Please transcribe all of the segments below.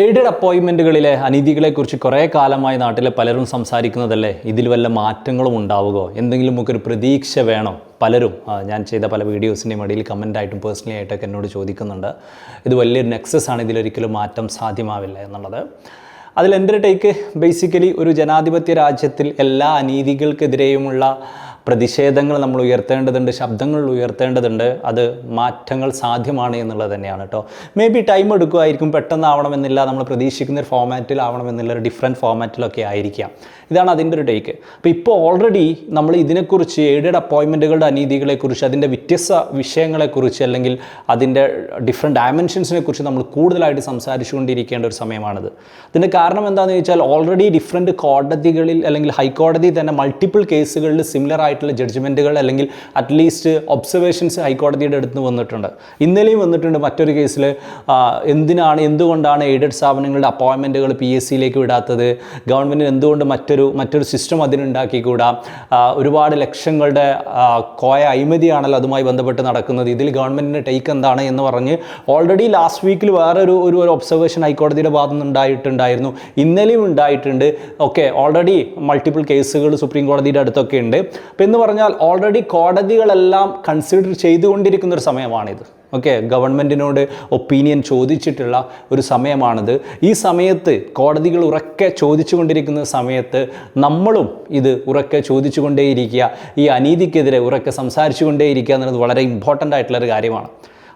Aided അപ്പോയിൻമെന്റുകളിലെ അനീതികളെക്കുറിച്ച് കുറേ കാലമായി നാട്ടിലെ പലരും സംസാരിക്കുന്നതല്ലേ? ഇതിൽ വല്ല മാറ്റങ്ങളും ഉണ്ടാവുകയോ? എന്തെങ്കിലുമൊക്കെ ഒരു പ്രതീക്ഷ വേണം? പലരും ഞാൻ ചെയ്ത പല വീഡിയോസിന്റെയും ഇടയിൽ കമന്റായിട്ടും പേഴ്സണലി ആയിട്ടൊക്കെ എന്നോട് ചോദിക്കുന്നുണ്ട്. ഇത് വലിയൊരു നെക്സസ് ആണ് ഇതിലൊരിക്കലും മാറ്റം സാധ്യമാവില്ല എന്നുള്ളത്. അതിൽ എന്റെ ടേക്ക്? ബേസിക്കലി ഒരു ജനാധിപത്യ രാജ്യത്തിൽ എല്ലാ അനീതികൾക്കെതിരെയുമുള്ള പ്രതിഷേധങ്ങൾ നമ്മൾ ഉയർത്തേണ്ടതുണ്ട് ശബ്ദങ്ങൾ ഉയർത്തേണ്ടതുണ്ട് അത് മാറ്റങ്ങൾ സാധ്യമാണ് എന്നുള്ളത് തന്നെയാണ് കേട്ടോ. മേ ബി ടൈം എടുക്കുമായിരിക്കും പെട്ടെന്നാവണമെന്നില്ല നമ്മൾ പ്രതീക്ഷിക്കുന്ന ഒരു ഫോമാറ്റിൽ ആവണമെന്നില്ല ഒരു ഡിഫറെന്റ് ഫോമാറ്റിലൊക്കെ ആയിരിക്കാം. ഇതാണ് അതിന്റെ ഒരു ടേക്ക് അപ്പോൾ ഇപ്പോൾ ഓൾറെഡി നമ്മൾ ഇതിനെക്കുറിച്ച് എയ്ഡഡ് അപ്പോയിൻമെന്റുകളുടെ അനീതികളെക്കുറിച്ച് അതിന്റെ വ്യത്യസ്ത വിഷയങ്ങളെക്കുറിച്ച് അല്ലെങ്കിൽ അതിന്റെ ഡിഫറെന്റ് ഡയമെൻഷൻസിനെ കുറിച്ച് നമ്മൾ കൂടുതലായിട്ട് സംസാരിച്ചുകൊണ്ടിരിക്കേണ്ട ഒരു സമയമാണിത്. അതിന്റെ കാരണം എന്താണെന്ന് ചോദിച്ചാൽ ഓൾറെഡി ഡിഫറെന്റ് കോടതികളിൽ അല്ലെങ്കിൽ ഹൈക്കോടതി തന്നെ മൾട്ടിപ്പിൾ കേസുകളിൽ സിമിലർ ആയിട്ടുള്ള ജഡ്ജ്മെന്റുകൾ അല്ലെങ്കിൽ അറ്റ്ലീസ്റ്റ് ഒബ്സർവേഷൻസ് ഹൈക്കോടതിയുടെ അടുത്ത് വന്നിട്ടുണ്ട്. ഇന്നലെയും വന്നിട്ടുണ്ട് മറ്റൊരു കേസിൽ എന്തിനാണ് എന്തുകൊണ്ടാണ് എയ്ഡഡ് സ്ഥാപനങ്ങളുടെ അപ്പോയിൻമെന്റുകൾ പി എസ് സിയിലേക്ക് വിടാത്തത്? ഗവൺമെന്റിന് എന്തുകൊണ്ട് മറ്റൊരു മറ്റൊരു സിസ്റ്റം അതിനുണ്ടാക്കിക്കൂടാ? ഒരുപാട് ലക്ഷങ്ങളുടെ കോയ അഴിമതിയാണല്ലോ അതുമായി ബന്ധപ്പെട്ട് നടക്കുന്നത്. ഇതിൽ ഗവൺമെന്റിന്റെ ടേക്ക് എന്താണ് എന്ന് പറഞ്ഞ് ഓൾറെഡി ലാസ്റ്റ് വീക്കിൽ വേറൊരു ഒരു ഒരു ഒബ്സർവേഷൻ ഹൈക്കോടതിയുടെ ഭാഗത്തു നിന്നുണ്ടായിട്ടുണ്ടായിരുന്നു. ഇന്നലെയും ഉണ്ടായിട്ടുണ്ട്. ഓക്കെ ഓൾറെഡി മൾട്ടിപ്പിൾ കേസുകൾ സുപ്രീം കോടതിയുടെ അടുത്തൊക്കെ ഉണ്ട്. അപ്പം എന്ന് പറഞ്ഞാൽ ഓൾറെഡി കോടതികളെല്ലാം കൺസിഡർ ചെയ്തുകൊണ്ടിരിക്കുന്ന ഒരു സമയമാണിത്. ഓക്കെ ഗവൺമെന്റിനോട് ഒപ്പീനിയൻ ചോദിച്ചിട്ടുള്ള ഒരു സമയമാണിത്. ഈ സമയത്ത് കോടതികൾ ഉറക്കെ ചോദിച്ചുകൊണ്ടിരിക്കുന്ന സമയത്ത് നമ്മളും ഇത് ഉറക്കെ ചോദിച്ചുകൊണ്ടേയിരിക്കുക ഈ അനീതിക്കെതിരെ ഉറക്കെ സംസാരിച്ചുകൊണ്ടേയിരിക്കുക എന്നുള്ളത് വളരെ ഇമ്പോർട്ടന്റ് ആയിട്ടുള്ളൊരു കാര്യമാണ്.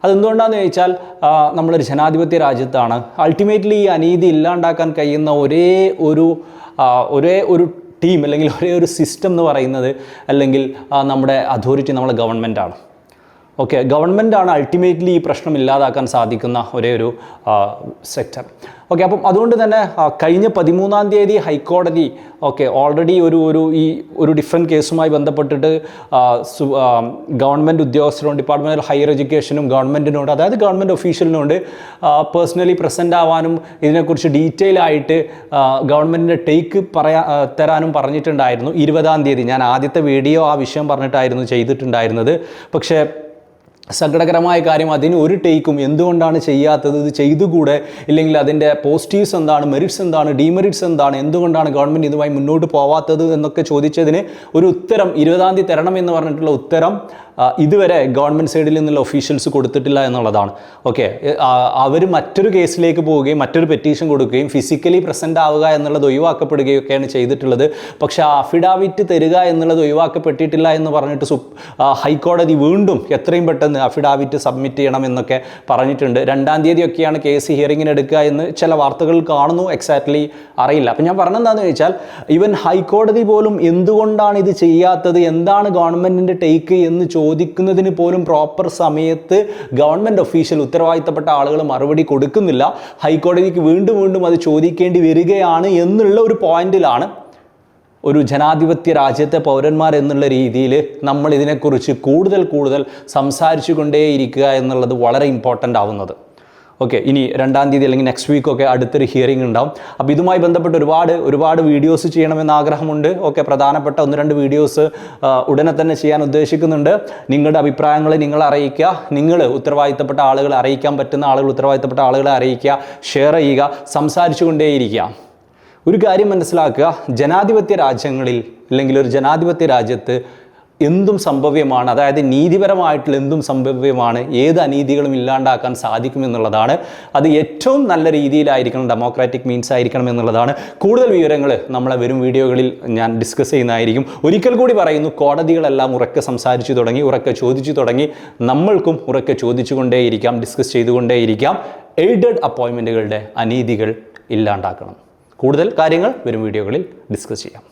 അതെന്തുകൊണ്ടാണെന്ന് ചോദിച്ചാൽ നമ്മളൊരു ജനാധിപത്യ രാജ്യത്താണ്. അൾട്ടിമേറ്റ്ലി ഈ അനീതി ഇല്ലാണ്ടാക്കാൻ കഴിയുന്ന ഒരേ ഒരു ഒരേ ഒരു ടീം അല്ലെങ്കിൽ ഒരേ ഒരു സിസ്റ്റം എന്ന് പറയുന്നത് അല്ലെങ്കിൽ നമ്മുടെ അതോറിറ്റി നമ്മുടെ ഗവൺമെന്റാണ്. ഓക്കെ ആണ് അൾട്ടിമേറ്റ്ലി ഈ പ്രശ്നം ഇല്ലാതാക്കാൻ സാധിക്കുന്ന ഒരേ ഒരു സെക്ടർ ഓക്കെ അപ്പം അതുകൊണ്ട് തന്നെ കഴിഞ്ഞ പതിമൂന്നാം തീയതി ഹൈക്കോടതി ഓക്കെ ഓൾറെഡി ഒരു ഒരു ഈ ഒരു ഡിഫറെന്റ് കേസുമായി ബന്ധപ്പെട്ടിട്ട് ഗവൺമെന്റ് ഉദ്യോഗസ്ഥരോട് ഡിപ്പാർട്ട്മെന്റ് ഓഫ് ഹയർ എഡ്യൂക്കേഷനും ഗവൺമെന്റിനോട് അതായത് ഗവൺമെന്റ് ഒഫീഷ്യലിനോട് പേഴ്സണലി പ്രസന്റ് ആവാനും ഇതിനെക്കുറിച്ച് ഡീറ്റെയിൽ ആയിട്ട് ഗവൺമെന്റിന്റെ ടേക്ക് പറയാ തരാനും പറഞ്ഞിട്ടുണ്ടായിരുന്നു. ഇരുപതാം തീയതി. ഞാൻ ആദ്യത്തെ വീഡിയോ ആ വിഷയം പറഞ്ഞിട്ടായിരുന്നു ചെയ്തിട്ടുണ്ടായിരുന്നത്. പക്ഷേ സങ്കടകരമായ കാര്യം അതിന് ഒരു ടേക്കും എന്തുകൊണ്ടാണ് ചെയ്യാത്തത്? ഇത് ചെയ്തുകൂടെ? ഇല്ലെങ്കിൽ അതിന്റെ പോസിറ്റീവ്സ് എന്താണ്? മെറിറ്റ്സ് എന്താണ്? ഡിമെറിറ്റ്സ് എന്താണ്? എന്തുകൊണ്ടാണ് ഗവൺമെന്റ് ഇതുമായി മുന്നോട്ട് പോവാത്തത് എന്നൊക്കെ ചോദിച്ചതിന് ഒരു ഉത്തരം ഇരുപതാം തീയതി തരണം എന്ന് പറഞ്ഞിട്ടുള്ള ഉത്തരം ഇതുവരെ ഗവൺമെന്റ് സൈഡിൽ നിന്നുള്ള ഒഫീഷ്യൽസ് കൊടുത്തിട്ടില്ല എന്നുള്ളതാണ്. ഓക്കെ അവർ മറ്റൊരു കേസിലേക്ക് പോവുകയും മറ്റൊരു പെറ്റീഷൻ കൊടുക്കുകയും ഫിസിക്കലി പ്രസന്റ് ആവുക എന്നുള്ളത് ഒഴിവാക്കപ്പെടുകയൊക്കെയാണ് ചെയ്തിട്ടുള്ളത്. പക്ഷേ ആ അഫിഡാവിറ്റ് തരിക എന്നുള്ളത് ഒഴിവാക്കപ്പെട്ടിട്ടില്ല എന്ന് പറഞ്ഞിട്ട് സു ഹൈക്കോടതി വീണ്ടും എത്രയും പെട്ടെന്ന് അഫിഡാവിറ്റ് സബ്മിറ്റ് ചെയ്യണം എന്നൊക്കെ പറഞ്ഞിട്ടുണ്ട്. രണ്ടാം തീയതിയൊക്കെയാണ് കേസ് ഹിയറിങ്ങിന് എടുക്കുക എന്ന് ചില വാർത്തകൾ കാണുന്നു. എക്സാക്ട്ലി അറിയില്ല. അപ്പം ഞാൻ പറഞ്ഞെന്താണെന്ന് ചോദിച്ചാൽ ഈവൻ ഹൈക്കോടതി പോലും എന്തുകൊണ്ടാണ് ഇത് ചെയ്യാത്തത്? എന്താണ് ഗവൺമെന്റിന്റെ ടേക്ക് എന്ന് ചോദിക്കുന്നതിന് പോലും പ്രോപ്പർ സമയത്ത് ഗവൺമെന്റ് ഒഫീഷ്യൽ ഉത്തരവാദിത്തപ്പെട്ട ആളുകൾ മറുപടി കൊടുക്കുന്നില്ല. ഹൈക്കോടതിക്ക് വീണ്ടും വീണ്ടും അത് ചോദിക്കേണ്ടി വരികയാണ് എന്നുള്ള ഒരു പോയിന്റിലാണ് ഒരു ജനാധിപത്യ രാജ്യത്തെ പൗരന്മാർ എന്നുള്ള രീതിയിൽ നമ്മൾ ഇതിനെക്കുറിച്ച് കൂടുതൽ കൂടുതൽ സംസാരിച്ചു കൊണ്ടേയിരിക്കുക എന്നുള്ളത് വളരെ ഇമ്പോർട്ടന്റ് ആവുന്നത്. ഓക്കെ ഇനി രണ്ടാം തീയതി അല്ലെങ്കിൽ നെക്സ്റ്റ് വീക്കൊക്കെ അടുത്തൊരു ഹിയറിംഗ് ഉണ്ടാവും. അപ്പോൾ ഇതുമായി ബന്ധപ്പെട്ട് ഒരുപാട് ഒരുപാട് വീഡിയോസ് ചെയ്യണമെന്ന് ആഗ്രഹമുണ്ട്. ഓക്കെ പ്രധാനപ്പെട്ട ഒന്ന് രണ്ട് വീഡിയോസ് ഉടനെ തന്നെ ചെയ്യാൻ ഉദ്ദേശിക്കുന്നുണ്ട്. നിങ്ങളുടെ അഭിപ്രായങ്ങൾ നിങ്ങൾ അറിയിക്കുക. നിങ്ങൾ ഉത്തരവാദിത്തപ്പെട്ട ആളുകളെ അറിയിക്കാൻ പറ്റുന്ന ആളുകൾ ഉത്തരവാദിത്തപ്പെട്ട ആളുകളെ അറിയിക്കുക. ഷെയർ ചെയ്യുക. സംസാരിച്ചു കൊണ്ടേയിരിക്കുക ഒരു കാര്യം മനസ്സിലാക്കുക. ജനാധിപത്യ രാജ്യങ്ങളിൽ അല്ലെങ്കിൽ ഒരു ജനാധിപത്യ രാജ്യത്ത് എന്തും സംഭവ്യമാണ് അതായത് നീതിപരമായിട്ടുള്ള എന്തും സംഭവ്യമാണ് ഏത് അനീതികളും ഇല്ലാണ്ടാക്കാൻ സാധിക്കുമെന്നുള്ളതാണ്. അത് ഏറ്റവും നല്ല രീതിയിലായിരിക്കണം ഡെമോക്രാറ്റിക് മീൻസ് ആയിരിക്കണം എന്നുള്ളതാണ് കൂടുതൽ വിവരങ്ങൾ നമ്മളെ വരും വീഡിയോകളിൽ ഞാൻ ഡിസ്കസ് ചെയ്യുന്നതായിരിക്കും. ഒരിക്കൽ കൂടി പറയുന്നു കോടതികളെല്ലാം ഉറക്കെ സംസാരിച്ചു തുടങ്ങി ഉറക്കെ ചോദിച്ചു തുടങ്ങി നമ്മൾക്കും ഉറക്കെ ചോദിച്ചുകൊണ്ടേയിരിക്കാം ഡിസ്കസ് ചെയ്തുകൊണ്ടേയിരിക്കാം. എയ്ഡഡ് അപ്പോയിൻമെന്റുകളുടെ അനീതികൾ ഇല്ലാണ്ടാക്കണം. കൂടുതൽ കാര്യങ്ങൾ വരും വീഡിയോകളിൽ ഡിസ്കസ് ചെയ്യാം.